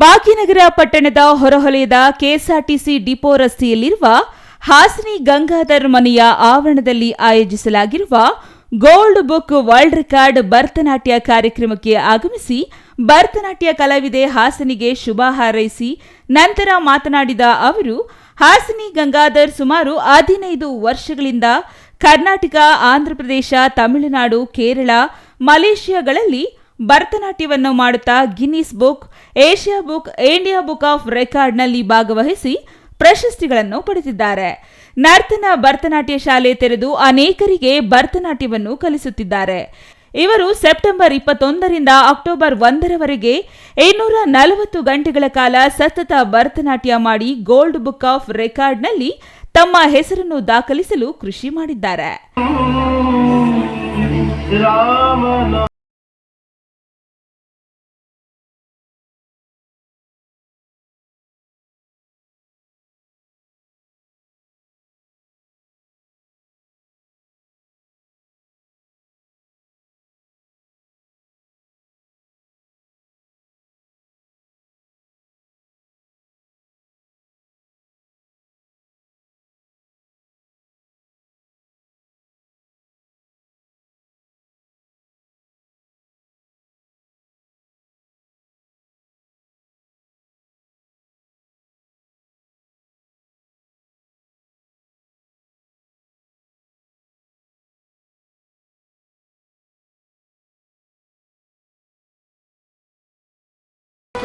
ಭಾಗ್ಯನಗರ ಪಟ್ಟಣದ ಹೊರಹೊಲಯದ KSRTC depot ರಸ್ತೆಯಲ್ಲಿರುವ ಹಾಸನಿ ಗಂಗಾಧರ್ ಮನೆಯ ಆವರಣದಲ್ಲಿ ಆಯೋಜಿಸಲಾಗಿರುವ gold book world record Bharatanatyam ಕಾರ್ಯಕ್ರಮಕ್ಕೆ ಆಗಮಿಸಿ ಭರತನಾಟ್ಯ ಕಲಾವಿದೆ ಹಾಸನಿಗೆ ಶುಭ ಹಾರೈಸಿ ನಂತರ ಮಾತನಾಡಿದ ಅವರು, ಹಾಸನಿ ಗಂಗಾಧರ್ ಸುಮಾರು ಹದಿನೈದು ವರ್ಷಗಳಿಂದ ಕರ್ನಾಟಕ ಆಂಧ್ರಪ್ರದೇಶ ತಮಿಳುನಾಡು, ಕೇರಳ, ಮಲೇಷ್ಯಾಗಳಲ್ಲಿ ಭರತನಾಟ್ಯವನ್ನು ಮಾಡುತ್ತಾ Guinness book, Asia book, India book of ರೆಕಾರ್ಡ್ನಲ್ಲಿ ಭಾಗವಹಿಸಿ ಪ್ರಶಸ್ತಿಗಳನ್ನು ಪಡೆದಿದ್ದಾರೆ. ನರ್ತನ ಭರತನಾಟ್ಯ ಶಾಲೆ ತೆರೆದು ಅನೇಕರಿಗೆ ಭರತನಾಟ್ಯವನ್ನು ಕಲಿಸುತ್ತಿದ್ದಾರೆ. ಇವರು ಸೆಪ್ಟೆಂಬರ್ ಇಪ್ಪತ್ತೊಂದರಿಂದ ಅಕ್ಟೋಬರ್ ಒಂದರವರೆಗೆ ಇನ್ನೂರ ನಲವತ್ತು ಗಂಟೆಗಳ ಕಾಲ ಸತತ ಭರತನಾಟ್ಯ ಮಾಡಿ ಗೋಲ್ಡ್ ಬುಕ್ ಆಫ್ ರೆಕಾರ್ಡ್ನಲ್ಲಿ ತಮ್ಮ ಹೆಸರನ್ನು ದಾಖಲಿಸಲು ಕೃಷಿ ಮಾಡಿದ್ದಾರೆ.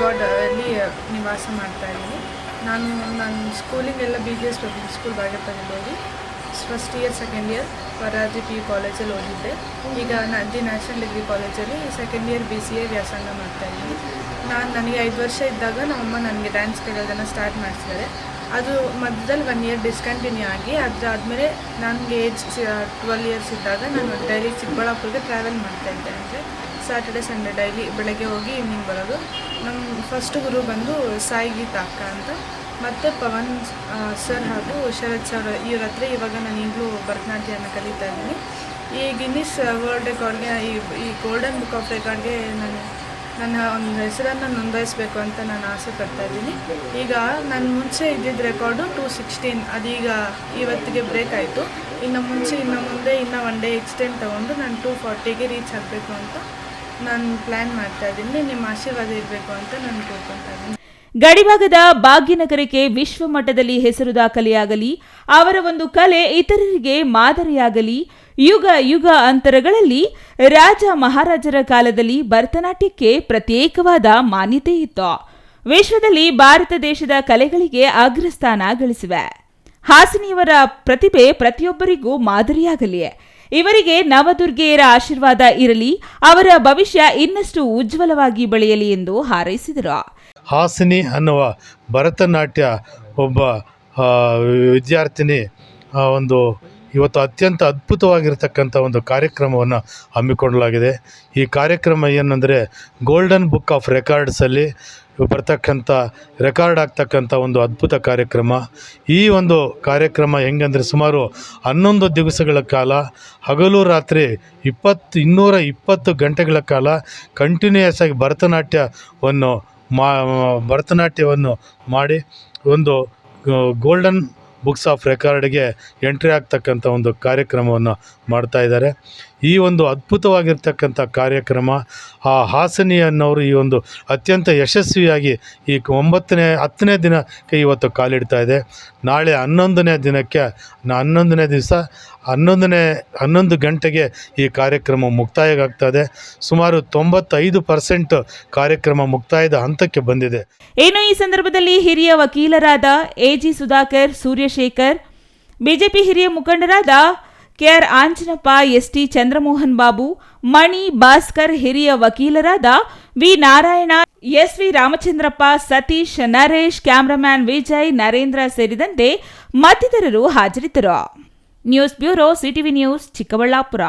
ಅಲ್ಲಿ ನಿವಾಸ ಮಾಡ್ತಾ ಇದ್ದೀನಿ. ನಾನು ನನ್ನ ಸ್ಕೂಲಿಂಗೆಲ್ಲ B G S public school ಬಾಗೇಪಲ್ಲಿಯಲ್ಲಿ first year, second year ವರಾಜಿ ಪಿ ಯು ಕಾಲೇಜಲ್ಲಿ ಓದಿದ್ದೆ. ಈಗ ನಂದಿ ನ್ಯಾಷನಲ್ ಡಿಗ್ರಿ ಕಾಲೇಜಲ್ಲಿ second year B C A ವ್ಯಾಸಂಗ ಮಾಡ್ತಾ ಇದ್ದೀನಿ. ನಾನು ನನಗೆ ಐದು ವರ್ಷ ಇದ್ದಾಗ ನಮ್ಮಮ್ಮ ನನಗೆ ಡ್ಯಾನ್ಸ್ ಕಲಿಯೋದನ್ನು ಸ್ಟಾರ್ಟ್ ಮಾಡ್ತಿದ್ದಾರೆ ಅದು ಮಧ್ಯದಲ್ಲಿ ಒನ್ ಇಯರ್ ಡಿಸ್ಕಂಟಿನ್ಯೂ ಆಗಿ ಅದಾದಮೇಲೆ ನನಗೆ ಏಜ್ ಟ್ವೆಲ್ ಇಯರ್ಸ್ ಇದ್ದಾಗ ನಾನು ಡೈಲಿ ಚಿಕ್ಕಬಳ್ಳಾಪುರಕ್ಕೆ ಟ್ರಾವೆಲ್ ಮಾಡ್ತಾಯಿದ್ದೆ ಅಂದರೆ ಸ್ಯಾಟರ್ಡೆ ಸಂಡೇ ಡೈಲಿ ಬೆಳಗ್ಗೆ ಹೋಗಿ ಈವ್ನಿಂಗ್ ಬರೋದು. ನಮ್ಮ ಫಸ್ಟ್ ಗುರು ಬಂದು ಸಾಯಿ ಗೀತಾ ಅಕ್ಕ ಅಂತ. ಮತ್ತು ಪವನ್ ಸರ್ ಹಾಗೂ ಶರತ್ ಸರ್ ಇವ್ರ ಹತ್ರ ಇವಾಗ ನಾನು ಈಗಲೂ ಭರತನಾಟ್ಯನ ಕಲಿತಾ ಇದ್ದೀನಿ. ಈ ಗಿನ್ನಿಸ್ ವರ್ಲ್ಡ್ ರೆಕಾರ್ಡ್ಗೆ ಈ ಈ ಗೋಲ್ಡನ್ ಬುಕ್ ಆಫ್ ರೆಕಾರ್ಡ್ಗೆ ನಾನು, ನನ್ನ ಒಂದು ಹೆಸರನ್ನು ನೋಂದಾಯಿಸಬೇಕು ಅಂತ ನಾನು ಆಸೆ ಪಡ್ತಾ ಇದ್ದೀನಿ. ಈಗ ನನ್ನ ಮುಂಚೆ ಇದ್ದಿದ್ದ ರೆಕಾರ್ಡು ಟೂ ಸಿಕ್ಸ್ಟೀನ್ ಅದೀಗ ಇವತ್ತಿಗೆ ಬ್ರೇಕ್ ಆಯಿತು. ಇನ್ನು ಮುಂಚೆ, ಇನ್ನು ಮುಂದೆ, ಇನ್ನು ಒನ್ ಡೇ ಎಕ್ಸ್ಟೆಂಡ್ ತೊಗೊಂಡು ನಾನು ಟೂ ಫಾರ್ಟಿಗೆ ರೀಚ್ ಆಗಬೇಕು ಅಂತ ನಾನು ಪ್ಲ್ಯಾನ್ ಮಾಡ್ತಾ ಇದ್ದೀನಿ. ನಿಮ್ಮ ಆಶೀರ್ವಾದ ಇರಬೇಕು ಅಂತ ನಾನು ಕೋರ್ಕೊತಾ ಇದ್ದೀನಿ. ಗಡಿಭಾಗದ ಭಾಗ್ಯನಗರಕ್ಕೆ ವಿಶ್ವ ಮಟ್ಟದಲ್ಲಿ ಹೆಸರು ದಾಖಲೆಯಾಗಲಿ, ಅವರ ಒಂದು ಕಲೆ ಇತರರಿಗೆ ಮಾದರಿಯಾಗಲಿ, ಯುಗ ಯುಗ ಅಂತರಗಳಲ್ಲಿ ರಾಜ ಮಹಾರಾಜರ ಕಾಲದಲ್ಲಿ ಭರತನಾಟ್ಯಕ್ಕೆ ಪ್ರತ್ಯೇಕವಾದ ಮಾನ್ಯತೆ ಇತ್ತು. ವಿಶ್ವದಲ್ಲಿ ಭಾರತ ದೇಶದ ಕಲೆಗಳಿಗೆ ಅಗ್ರಸ್ಥಾನ ಗಳಿಸಿವೆ. ಹಾಸಿನಿಯವರ ಪ್ರತಿಭೆ ಪ್ರತಿಯೊಬ್ಬರಿಗೂ ಮಾದರಿಯಾಗಲಿ. ಇವರಿಗೆ ನವದುರ್ಗೆಯರ ಆಶೀರ್ವಾದ ಇರಲಿ, ಅವರ ಭವಿಷ್ಯ ಇನ್ನಷ್ಟು ಉಜ್ವಲವಾಗಿ ಬೆಳೆಯಲಿ ಎಂದು ಹಾರೈಸಿದರು. ಹಾಸಿನಿ ಅನ್ನುವ ಭರತನಾಟ್ಯ ಒಬ್ಬ ವಿದ್ಯಾರ್ಥಿನಿ ಒಂದು ಇವತ್ತು ಅತ್ಯಂತ ಅದ್ಭುತವಾಗಿರ್ತಕ್ಕಂಥ ಒಂದು ಕಾರ್ಯಕ್ರಮವನ್ನು ಹಮ್ಮಿಕೊಳ್ಳಲಾಗಿದೆ. ಈ ಕಾರ್ಯಕ್ರಮ ಏನಂದರೆ ಗೋಲ್ಡನ್ ಬುಕ್ ಆಫ್ ರೆಕಾರ್ಡ್ಸಲ್ಲಿ ಬರ್ತಕ್ಕಂಥ ರೆಕಾರ್ಡ್ ಆಗ್ತಕ್ಕಂಥ ಒಂದು ಅದ್ಭುತ ಕಾರ್ಯಕ್ರಮ. ಈ ಒಂದು ಕಾರ್ಯಕ್ರಮ ಹೆಂಗಂದರೆ ಸುಮಾರು ಹನ್ನೊಂದು ದಿವಸಗಳ ಕಾಲ, ಹಗಲು ರಾತ್ರಿ ಇಪ್ಪತ್ತು, ಇನ್ನೂರ ಇಪ್ಪತ್ತು ಗಂಟೆಗಳ ಕಾಲ ಕಂಟಿನ್ಯೂಯಸ್ ಆಗಿ ಭರತನಾಟ್ಯವನ್ನು ಮಾ, ಭರತನಾಟ್ಯವನ್ನು ಮಾಡಿ ಒಂದು ಗೋಲ್ಡನ್ ಬುಕ್ಸ್ ಆಫ್ ರೆಕಾರ್ಡ್ಗೆ ಎಂಟ್ರಿ ಆಗ್ತಕ್ಕಂಥ ಒಂದು ಕಾರ್ಯಕ್ರಮವನ್ನು ಮಾಡ್ತಾ ಇದ್ದಾರೆ. ಈ ಒಂದು ಅದ್ಭುತವಾಗಿರ್ತಕ್ಕಂಥ ಕಾರ್ಯಕ್ರಮ, ಆ ಹಾಸನಿ ಅನ್ನೋರು ಈ ಒಂದು ಅತ್ಯಂತ ಯಶಸ್ವಿಯಾಗಿ ಈ ಒಂಬತ್ತನೇ, ಹತ್ತನೇ ದಿನಕ್ಕೆ ಇವತ್ತು ಕಾಲಿಡ್ತಾ ಇದೆ. ನಾಳೆ ಹನ್ನೊಂದನೇ ದಿನಕ್ಕೆ ಹನ್ನೊಂದನೇ ದಿವಸ, ಹನ್ನೊಂದನೇ, ಹನ್ನೊಂದು ಗಂಟೆಗೆ ಈ ಕಾರ್ಯಕ್ರಮ ಮುಕ್ತಾಯ ಆಗ್ತದೆ ಸುಮಾರು ತೊಂಬತ್ತೈದು ಪರ್ಸೆಂಟ್ ಕಾರ್ಯಕ್ರಮ ಮುಕ್ತಾಯದ ಹಂತಕ್ಕೆ ಬಂದಿದೆ. ಏನು ಈ ಸಂದರ್ಭದಲ್ಲಿ ಹಿರಿಯ ವಕೀಲರಾದ A G Sudhakar, Suryashekar, BJP ಹಿರಿಯ ಮುಖಂಡರಾದ K R Anjanappa S T Chandramohan Babu Mani Bhaskar ಹಿರಿಯ ವಕೀಲರಾದ V Narayana S V Ramachandrappa Satish Naresh cameraman Vijay Narendra ಸೇರಿದಂತೆ ಮತ್ತಿತರರು ಹಾಜರಿದ್ದರು news bureau CTV news Chikkaballapura